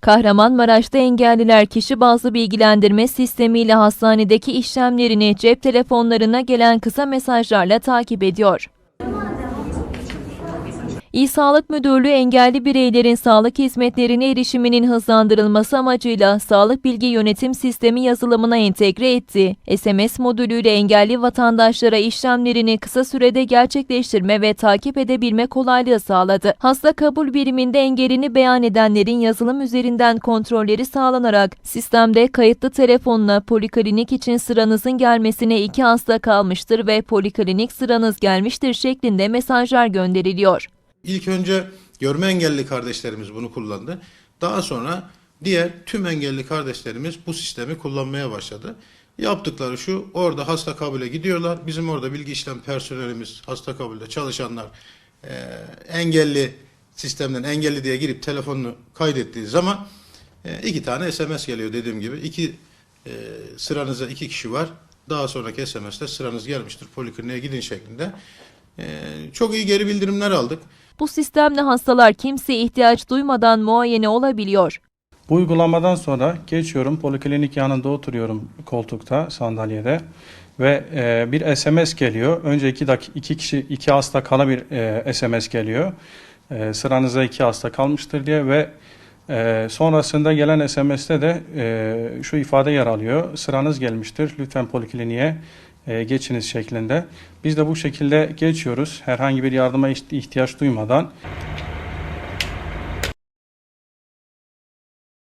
Kahramanmaraş'ta engelliler kişi bazlı bilgilendirme sistemiyle hastanedeki işlemlerini cep telefonlarına gelen kısa mesajlarla takip ediyor. İl Sağlık Müdürlüğü engelli bireylerin sağlık hizmetlerine erişiminin hızlandırılması amacıyla Sağlık Bilgi Yönetim Sistemi yazılımına entegre etti. SMS modülüyle engelli vatandaşlara işlemlerini kısa sürede gerçekleştirme ve takip edebilme kolaylığı sağladı. Hasta kabul biriminde engelini beyan edenlerin yazılım üzerinden kontrolleri sağlanarak sistemde kayıtlı telefonla poliklinik için sıranızın gelmesine iki hasta kalmıştır ve poliklinik sıranız gelmiştir şeklinde mesajlar gönderiliyor. İlk önce görme engelli kardeşlerimiz bunu kullandı. Daha sonra diğer tüm engelli kardeşlerimiz bu sistemi kullanmaya başladı. Yaptıkları şu, orada hasta kabule gidiyorlar. Bizim orada bilgi işlem personelimiz, hasta kabulde çalışanlar e, engelli sistemden engelli diye girip telefonunu kaydettiği zaman e, iki tane SMS geliyor dediğim gibi. İki e, sıranıza iki kişi var. Daha sonraki SMS'te sıranız gelmiştir polikliniğe gidin şeklinde. E, çok iyi geri bildirimler aldık. Bu sistemle hastalar kimseye ihtiyaç duymadan muayene olabiliyor. Bu uygulamadan sonra geçiyorum poliklinik yanında oturuyorum koltukta sandalyede ve e, bir SMS geliyor. Önce iki, dak- iki kişi iki hasta kala bir e, SMS geliyor. E, sıranıza iki hasta kalmıştır diye ve e, sonrasında gelen SMS'te de e, şu ifade yer alıyor. Sıranız gelmiştir. Lütfen polikliniğe e, geçiniz şeklinde. Biz de bu şekilde geçiyoruz. Herhangi bir yardıma ihtiyaç duymadan.